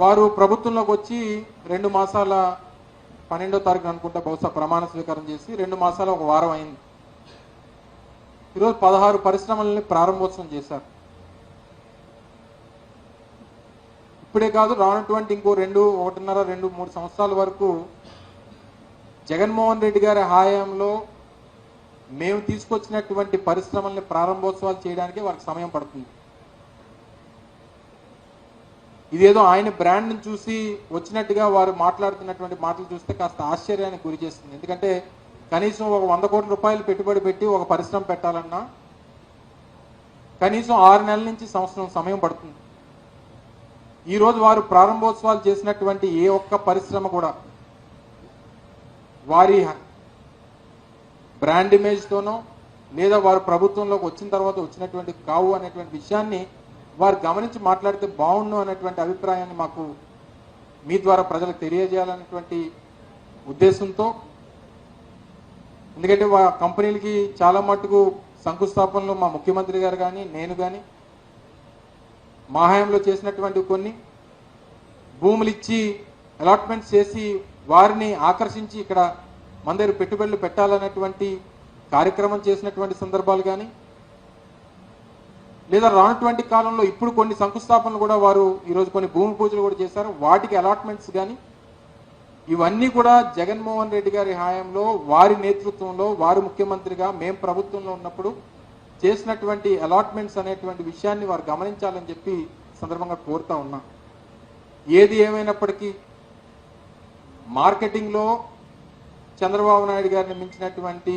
వారు ప్రభుత్వంలోకి వచ్చి రెండు మాసాల పన్నెండో తారీఖు అనుకుంటా బహుశా ప్రమాణ స్వీకారం చేసి రెండు మాసాల ఒక వారం అయింది. ఈరోజు పదహారు పరిశ్రమల్ని ప్రారంభోత్సవం చేశారు. ఇప్పుడే కాదు రానటువంటి ఇంకో రెండు ఒకటిన్నర రెండు మూడు సంవత్సరాల వరకు జగన్మోహన్ రెడ్డి గారి హాయంలో మేము తీసుకొచ్చినటువంటి పరిశ్రమల్ని ప్రారంభోత్సవాలు చేయడానికి వారికి సమయం పడుతుంది. ఇదేదో ఆయన బ్రాండ్ని చూసి వచ్చినట్టుగా వారు మాట్లాడుతున్నటువంటి మాటలు చూస్తే కాస్త ఆశ్చర్యానికి గురి చేస్తుంది. ఎందుకంటే కనీసం ఒక వంద కోట్ల రూపాయలు పెట్టుబడి పెట్టి ఒక పరిశ్రమ పెట్టాలన్నా కనీసం ఆరు నెలల నుంచి సంవత్సరం సమయం పడుతుంది. ఈరోజు వారు ప్రారంభోత్సవాలు చేసినటువంటి ఏ ఒక్క పరిశ్రమ కూడా వారి బ్రాండ్ ఇమేజ్తోనో లేదా వారు ప్రభుత్వంలోకి వచ్చిన తర్వాత వచ్చినటువంటి కావు అనేటువంటి విషయాన్ని వారు గమనించి మాట్లాడితే బాగుండు అనేటువంటి అభిప్రాయాన్ని మాకు మీ ద్వారా ప్రజలకు తెలియజేయాలనేటువంటి ఉద్దేశంతో ఎందుకంటే వా కంపెనీలకి చాలా మటుకు శంకుస్థాపనలు మా ముఖ్యమంత్రి గారు కానీ నేను కానీ మా హయాంలో చేసినటువంటి కొన్ని భూములు ఇచ్చి అలాట్మెంట్స్ చేసి వారిని ఆకర్షించి ఇక్కడ మన దగ్గర పెట్టుబడులు పెట్టాలనేటువంటి కార్యక్రమం చేసినటువంటి సందర్భాలు కానీ లేదా రానటువంటి కాలంలో ఇప్పుడు కొన్ని శంకుస్థాపనలు కూడా వారు ఈరోజు కొన్ని భూమి పూజలు కూడా చేశారు. వాటికి అలాట్మెంట్స్ కానీ ఇవన్నీ కూడా జగన్మోహన్ రెడ్డి గారి హాయంలో వారి నేతృత్వంలో వారు ముఖ్యమంత్రిగా మేం ప్రభుత్వంలో ఉన్నప్పుడు చేసినటువంటి అలాట్మెంట్స్ అనేటువంటి విషయాన్ని వారు గమనించాలని చెప్పి సందర్భంగా కోరుతా ఉన్నా. ఏది ఏమైనప్పటికీ మార్కెటింగ్లో చంద్రబాబు నాయుడు గారిని మించినటువంటి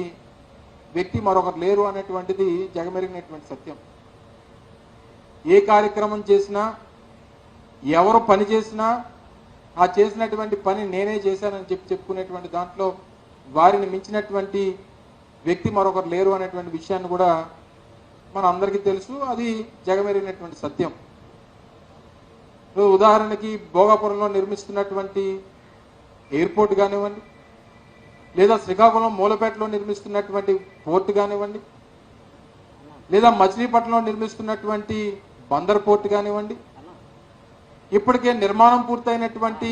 వ్యక్తి మరొకరు లేరు అనేటువంటిది జగమెరిగినటువంటి సత్యం. ఏ కార్యక్రమం చేసినా ఎవరు పని చేసినా ఆ చేసినటువంటి పని నేనే చేశానని చెప్పి చెప్పుకునేటువంటి దాంట్లో వారిని మించినటువంటి వ్యక్తి మరొకరు లేరు అనేటువంటి విషయాన్ని కూడా మన అందరికీ తెలుసు. అది జగమెరిగినటువంటి సత్యం. ఉదాహరణకి భోగాపురంలో నిర్మిస్తున్నటువంటి ఎయిర్పోర్ట్ కానివ్వండి లేదా శ్రీకాకుళం మూలపేటలో నిర్మిస్తున్నటువంటి పోర్ట్ కానివ్వండి లేదా మచిలీపట్నంలో నిర్మిస్తున్నటువంటి బందర్ పోర్ట్ కానివ్వండి. ఇప్పటికే నిర్మాణం పూర్తయినటువంటి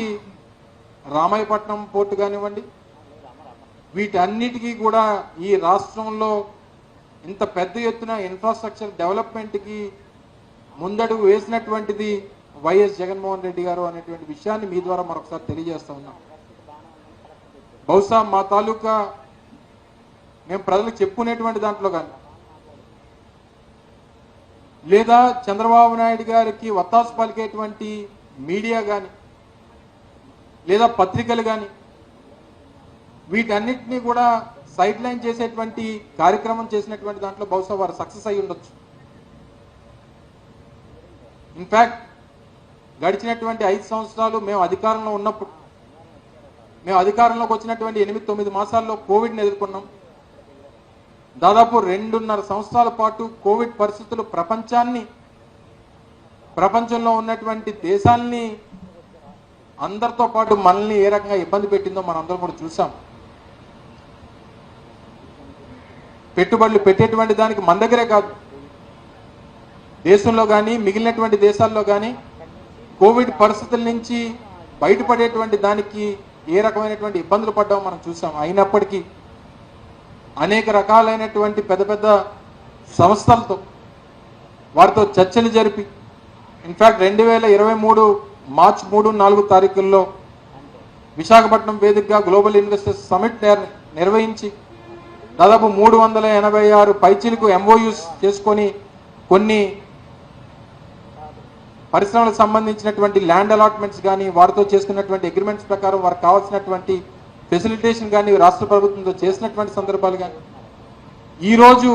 రామాయపట్నం పోర్టు కానివ్వండి. వీటన్నిటికీ కూడా ఈ రాష్ట్రంలో ఇంత పెద్ద ఎత్తున ఇన్ఫ్రాస్ట్రక్చర్ డెవలప్మెంట్కి ముందడుగు వేసినటువంటిది వైఎస్ జగన్మోహన్ రెడ్డి గారు అనేటువంటి విషయాన్ని మీ ద్వారా మరొకసారి తెలియజేస్తా ఉన్నాం. బహుశా మా తాలూకా మేము ప్రజలకు చెప్పుకునేటువంటి దాంట్లో కానీ లేదా చంద్రబాబు నాయుడు గారికి వత్తాసు పలికేటువంటి మీడియా కానీ లేదా పత్రికలు కానీ వీటన్నిటినీ కూడా సైడ్ లైన్ చేసేటువంటి కార్యక్రమం చేసినటువంటి దాంట్లో బహుశా వారు సక్సెస్ అయి ఉండొచ్చు. ఇన్ఫ్యాక్ట్ గడిచినటువంటి ఐదు సంవత్సరాలు మేము అధికారంలో ఉన్నప్పుడు మేము అధికారంలోకి వచ్చినటువంటి ఎనిమిది తొమ్మిది మాసాల్లో కోవిడ్ని ఎదుర్కొన్నాం. దాదాపు రెండున్నర సంవత్సరాల పాటు కోవిడ్ పరిస్థితులు ప్రపంచాన్ని ప్రపంచంలో ఉన్నటువంటి దేశాల్ని అందరితో పాటు మనల్ని ఏ రకంగా ఇబ్బంది పెట్టిందో మనం అందరం కూడా చూసాం. పెట్టుబడులు పెట్టేటువంటి దానికి మన దగ్గరే కాదు. దేశంలో కానీ మిగిలినటువంటి దేశాల్లో కానీ కోవిడ్ పరిస్థితుల నుంచి బయటపడేటువంటి దానికి ఏ రకమైనటువంటి ఇబ్బందులు పడ్డామో మనం చూసాం. అయినప్పటికీ అనేక రకాలైనటువంటి పెద్ద పెద్ద సంస్థలతో వారితో చర్చలు జరిపి ఇన్ఫ్యాక్ట్ రెండు వేల ఇరవై మూడు మార్చ్ మూడు నాలుగు తారీఖుల్లో విశాఖపట్నం వేదికగా గ్లోబల్ ఇన్వెస్టర్స్ సమిట్ నిర్- నిర్వహించి దాదాపు మూడు వందల ఎనభై ఆరు పైచీలకు ఎంఓయూస్ చేసుకొని కొన్ని పరిశ్రమలకు సంబంధించినటువంటి ల్యాండ్ అలాట్మెంట్స్ కానీ వారితో చేసుకున్నటువంటి అగ్రిమెంట్స్ ప్రకారం వారికి కావాల్సినటువంటి ఫెసిలిటేషన్ కానీ రాష్ట్ర ప్రభుత్వంతో చేసినటువంటి సందర్భాలు కానీ ఈరోజు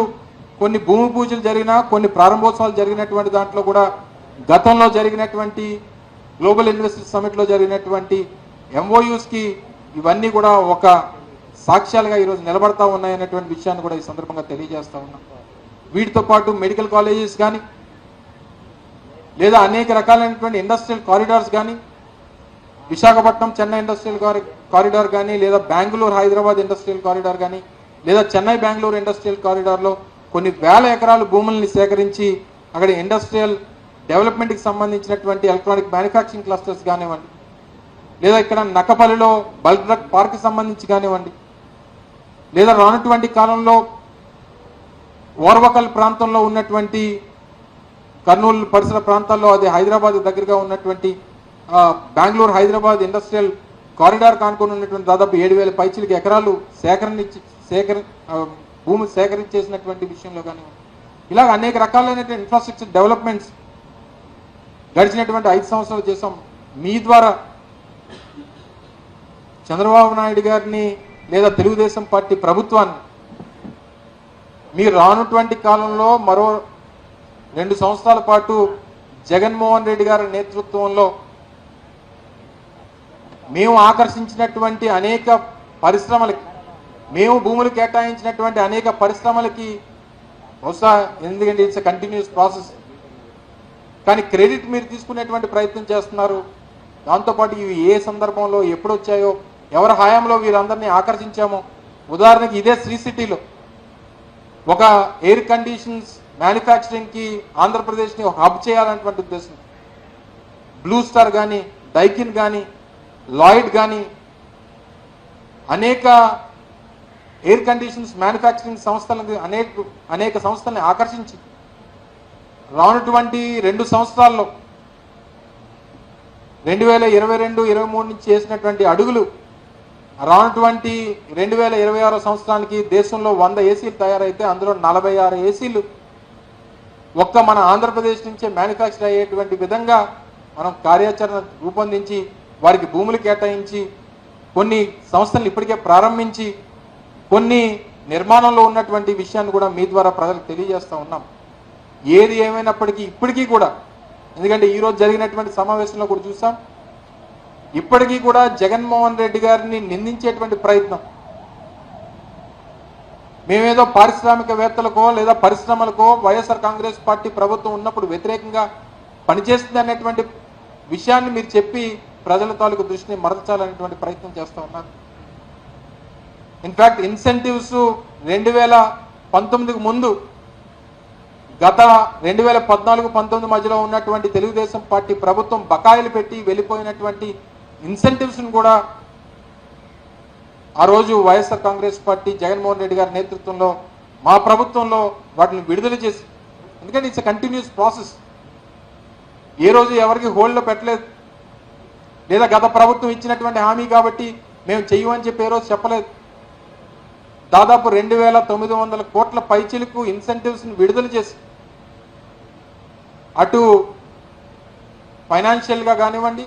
కొన్ని భూమి పూజలు జరిగినా కొన్ని ప్రారంభోత్సవాలు జరిగినటువంటి దాంట్లో కూడా గతంలో జరిగినటువంటి గ్లోబల్ ఇన్వెస్టర్ సమిట్లో జరిగినటువంటి ఎంఓయూస్కి ఇవన్నీ కూడా ఒక సాక్ష్యాలుగా ఈరోజు నిలబడతా ఉన్నాయనేటువంటి విషయాన్ని కూడా ఈ సందర్భంగా తెలియజేస్తా ఉన్నాం. వీటితో పాటు మెడికల్ కాలేజెస్ కానీ లేదా అనేక రకాలైనటువంటి ఇండస్ట్రియల్ కారిడార్స్ కానీ Visakhapatnam Chennai industrial corridor corridor కానీ లేదా బెంగళూరు హైదరాబాద్ ఇండస్ట్రియల్ కారిడార్ కానీ లేదా చెన్నై బెంగళూరు ఇండస్ట్రియల్ కారిడార్లో కొన్ని వేల ఎకరాల భూముల్ని సేకరించి అక్కడ ఇండస్ట్రియల్ డెవలప్మెంట్కి సంబంధించినటువంటి ఎలక్ట్రానిక్ మ్యానుఫ్యాక్చరింగ్ క్లస్టర్స్ కానివ్వండి లేదా ఇక్కడ నక్కపల్లిలో బల్క్ డ్రగ్ పార్క్ సంబంధించి కానివ్వండి లేదా రానటువంటి కాలంలో ఓర్వకల్ ప్రాంతంలో ఉన్నటువంటి కర్నూలు పరిసర ప్రాంతాల్లో అది హైదరాబాద్ దగ్గరగా ఉన్నటువంటి బెంగళూరు హైదరాబాద్ ఇండస్ట్రియల్ కారిడార్ కానుకొని ఉన్నటువంటి దాదాపు ఏడు వేల పైచిలకి ఎకరాలు సేకరణ సేకర భూమి సేకరించేసినటువంటి విషయంలో కానీ ఇలాగ అనేక రకాలైనటువంటి ఇన్ఫ్రాస్ట్రక్చర్ డెవలప్మెంట్స్ గడిచినటువంటి ఐదు సంవత్సరాలు చేసాం మీ ద్వారా చంద్రబాబు నాయుడు గారిని లేదా తెలుగుదేశం పార్టీ ప్రభుత్వాన్ని మీరు రానుటువంటి కాలంలో మరో రెండు సంవత్సరాల పాటు జగన్మోహన్ రెడ్డి గారి నేతృత్వంలో మేము ఆకర్షించినటువంటి అనేక పరిశ్రమలకి మేము భూములు కేటాయించినటువంటి అనేక పరిశ్రమలకి బహుశా ఎందుకంటే ఇట్స్ కంటిన్యూస్ ప్రాసెస్ కానీ క్రెడిట్ మీరు తీసుకునేటువంటి ప్రయత్నం చేస్తున్నారు. దాంతోపాటు ఇవి ఏ సందర్భంలో ఎప్పుడు వచ్చాయో ఎవరి హయాంలో వీరందరినీ ఆకర్షించామో. ఉదాహరణకి ఇదే శ్రీ సిటీలో ఒక ఎయిర్ కండిషన్స్ మ్యానుఫ్యాక్చరింగ్కి ఆంధ్రప్రదేశ్ని హబ్ చేయాలన్నటువంటి ఉద్దేశం. బ్లూ స్టార్ కానీ డైకిన్ కానీ లాయిడ్ కానీ అనేక ఎయిర్ కండిషన్స్ మ్యానుఫ్యాక్చరింగ్ సంస్థలను అనేక అనేక సంస్థల్ని ఆకర్షించి రానటువంటి రెండు సంవత్సరాల్లో రెండు వేల ఇరవై రెండు ఇరవై మూడు నుంచి చేసినటువంటి అడుగులు రానటువంటి రెండు వేల ఇరవై ఆరో సంవత్సరానికి దేశంలో వంద ఏసీలు తయారైతే అందులో నలభై ఆరు ఏసీలు ఒక్క మన ఆంధ్రప్రదేశ్ నుంచే మ్యానుఫ్యాక్చర్ అయ్యేటువంటి విధంగా మనం కార్యాచరణ రూపొందించి వారికి భూములు కేటాయించి కొన్ని సంస్థలు ఇప్పటికే ప్రారంభించి కొన్ని నిర్మాణంలో ఉన్నటువంటి విషయాన్ని కూడా మీ ద్వారా ప్రజలకు తెలియజేస్తూ ఉన్నాం. ఏది ఏమైనప్పటికీ ఇప్పటికీ కూడా ఎందుకంటే ఈరోజు జరిగినటువంటి సమావేశంలో కూడా చూసాం ఇప్పటికీ కూడా జగన్మోహన్ రెడ్డి గారిని నిందించేటువంటి ప్రయత్నం. మేమేదో పారిశ్రామికవేత్తలకో లేదా పరిశ్రమలకో వైఎస్ఆర్ కాంగ్రెస్ పార్టీ ప్రభుత్వం ఉన్నప్పుడు వ్యతిరేకంగా పనిచేస్తుంది అనేటువంటి విషయాన్ని మీరు చెప్పి ప్రజల తాలూకు దృష్టిని మరల్చాలనేటువంటి ప్రయత్నం చేస్తూ ఉన్నారు. ఇన్ఫాక్ట్ ఇన్సెంటివ్స్ రెండు వేల పంతొమ్మిదికి ముందు గత రెండు వేల పద్నాలుగు పంతొమ్మిది మధ్యలో ఉన్నటువంటి తెలుగుదేశం పార్టీ ప్రభుత్వం బకాయిలు పెట్టి వెళ్ళిపోయినటువంటి ఇన్సెంటివ్స్ను కూడా ఆ రోజు వైఎస్ఆర్ కాంగ్రెస్ పార్టీ జగన్మోహన్ రెడ్డి గారి నేతృత్వంలో మా ప్రభుత్వంలో వాటిని విడుదల చేసి ఎందుకంటే ఇట్స్ కంటిన్యూస్ ప్రాసెస్ ఏ రోజు ఎవరికి హోల్డ్లో పెట్టలేదు. లేదా గత ప్రభుత్వం ఇచ్చినటువంటి హామీ కాబట్టి మేము చెయ్యమని చెప్పి ఏ రోజు చెప్పలేదు. దాదాపు రెండు వేల తొమ్మిది వందల కోట్ల పైచిలకు ఇన్సెంటివ్స్ని విడుదల చేసి అటు ఫైనాన్షియల్గా కానివ్వండి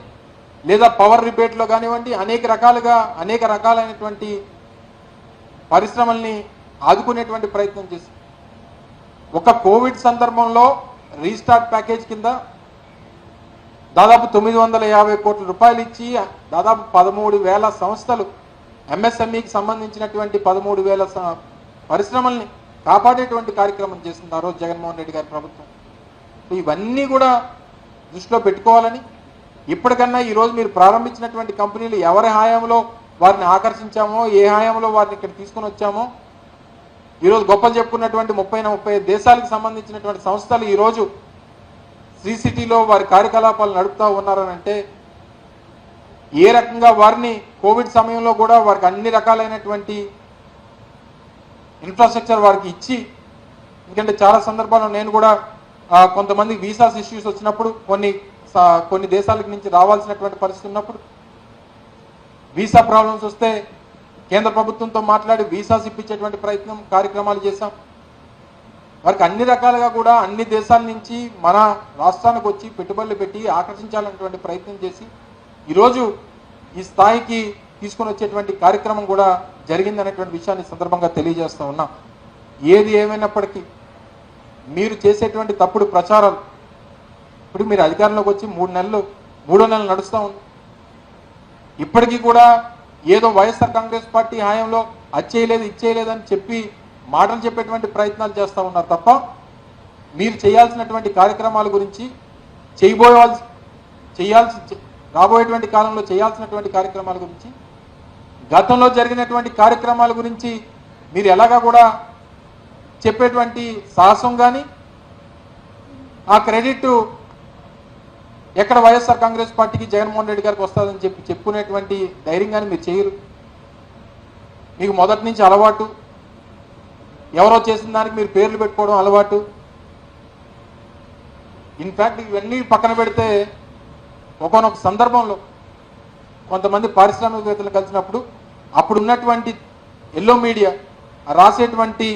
లేదా పవర్ రిబేట్లో కానివ్వండి అనేక రకాలుగా అనేక రకాలైనటువంటి పరిశ్రమల్ని ఆదుకునేటువంటి ప్రయత్నం చేసి ఒక కోవిడ్ సందర్భంలో రీస్టార్ట్ ప్యాకేజ్ కింద దాదాపు తొమ్మిది వందల యాభై కోట్ల రూపాయలు ఇచ్చి దాదాపు పదమూడు వేల సంస్థలు ఎంఎస్ఎంఈకి సంబంధించినటువంటి పదమూడు వేల పరిశ్రమల్ని కాపాడేటువంటి కార్యక్రమం చేసింది ఆ రోజు జగన్మోహన్ రెడ్డి గారి ప్రభుత్వం. సో ఇవన్నీ కూడా దృష్టిలో పెట్టుకోవాలని ఇప్పటికన్నా ఈరోజు మీరు ప్రారంభించినటువంటి కంపెనీలు ఎవరి హాయంలో వారిని ఆకర్షించామో ఏ హాయంలో వారిని ఇక్కడ తీసుకొని వచ్చామో ఈరోజు గొప్పలు చెప్పుకున్నటువంటి ముప్పై ముప్పై దేశాలకు సంబంధించినటువంటి సంస్థలు ఈరోజు శ్రీ సిటీలో వారి కార్యకలాపాలు నడుపుతూ ఉన్నారని అంటే ఏ రకంగా వారిని కోవిడ్ సమయంలో కూడా వారికి అన్ని రకాలైనటువంటి ఇన్ఫ్రాస్ట్రక్చర్ వారికి ఇచ్చి ఎందుకంటే చాలా సందర్భాల్లో నేను కూడా కొంతమంది వీసాస్ ఇష్యూస్ వచ్చినప్పుడు కొన్ని కొన్ని దేశాలకు నుంచి రావాల్సినటువంటి పరిస్థితి ఉన్నప్పుడు వీసా ప్రాబ్లమ్స్ వస్తే కేంద్ర ప్రభుత్వంతో మాట్లాడి వీసాస్ ఇప్పించేటువంటి ప్రయత్నం కార్యక్రమాలు చేశాం. వారికి అన్ని రకాలుగా కూడా అన్ని దేశాల నుంచి మన రాష్ట్రానికి వచ్చి పెట్టుబడులు పెట్టి ఆకర్షించాలనేటువంటి ప్రయత్నం చేసి ఈరోజు ఈ స్థాయికి తీసుకొని వచ్చేటువంటి కార్యక్రమం కూడా జరిగిందనేటువంటి విషయాన్ని సందర్భంగా తెలియజేస్తూ ఉన్నాం. ఏది ఏమైనప్పటికీ మీరు చేసేటువంటి తప్పుడు ప్రచారాలు ఇప్పుడు మీరు అధికారంలోకి వచ్చి మూడు నెలలు మూడో నెలలు నడుస్తూ ఉంది. ఇప్పటికీ కూడా ఏదో వైఎస్ఆర్ కాంగ్రెస్ పార్టీ హాయంలో అది చేయలేదు ఇది చెప్పి మాటలు చెప్పేటువంటి ప్రయత్నాలు చేస్తూ ఉన్నారు తప్ప మీరు చేయాల్సినటువంటి కార్యక్రమాల గురించి చేయబోయాల్సి చేయాల్సి రాబోయేటువంటి కాలంలో చేయాల్సినటువంటి కార్యక్రమాల గురించి గతంలో జరిగినటువంటి కార్యక్రమాల గురించి మీరు ఎలాగా కూడా చెప్పేటువంటి సాహసం కానీ ఆ క్రెడిట్ ఎక్కడ వైఎస్ఆర్ కాంగ్రెస్ పార్టీకి జగన్మోహన్ రెడ్డి గారికి వస్తుందని చెప్పి చెప్పుకునేటువంటి ధైర్యం కానీ మీరు చేయరు. మీకు మొదటి నుంచి అలవాటు. ఎవరో చేసిన దానికి మీరు పేర్లు పెట్టుకోవడం అలవాటు. ఇన్ఫ్యాక్ట్ ఇవన్నీ పక్కన పెడితే ఒకనొక సందర్భంలో కొంతమంది పారిశ్రామికవేత్తలు కలిసినప్పుడు అప్పుడు ఉన్నటువంటి ఎల్లో మీడియా రాసేటువంటి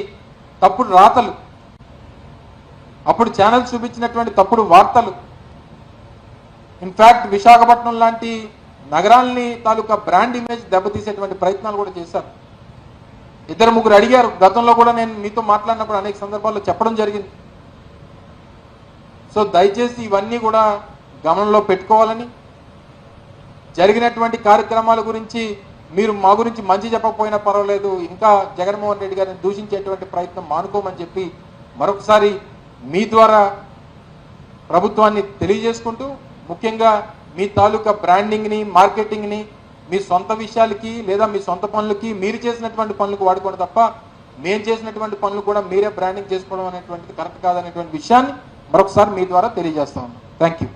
తప్పుడు రాతలు అప్పుడు ఛానల్ చూపించినటువంటి తప్పుడు వార్తలు ఇన్ఫ్యాక్ట్ విశాఖపట్నం లాంటి నగరాల్ని తాలూకా బ్రాండ్ ఇమేజ్ దెబ్బతీసేటువంటి ప్రయత్నాలు కూడా చేశారు. ఇద్దరు ముగ్గురు అడిగారు. గతంలో కూడా నేను మీతో మాట్లాడినప్పుడు అనేక సందర్భాల్లో చెప్పడం జరిగింది. సో దయచేసి ఇవన్నీ కూడా గమనంలో పెట్టుకోవాలని జరిగినటువంటి కార్యక్రమాల గురించి మీరు మా గురించి మంచి చెప్పకపోయినా పర్వాలేదు. ఇంకా జగన్మోహన్ రెడ్డి గారిని దూషించేటువంటి ప్రయత్నం మానుకోమని చెప్పి మరొకసారి మీ ద్వారా ప్రభుత్వాన్ని తెలియజేసుకుంటూ ముఖ్యంగా మీ తాలూకా బ్రాండింగ్ని మార్కెటింగ్ని మీ సొంత విషయాలకి లేదా మీ సొంత పనులకి మీరు చేసినటువంటి పనులకు వాడుకోవడం తప్ప మేము చేసినటువంటి పనులు కూడా మీరే బ్రాండింగ్ చేసుకోవడం అనేటువంటిది కరెక్ట్ కాదనేటువంటి విషయాన్ని మరొకసారి మీ ద్వారా తెలియజేస్తా ఉన్నాం థ్యాంక్ యూ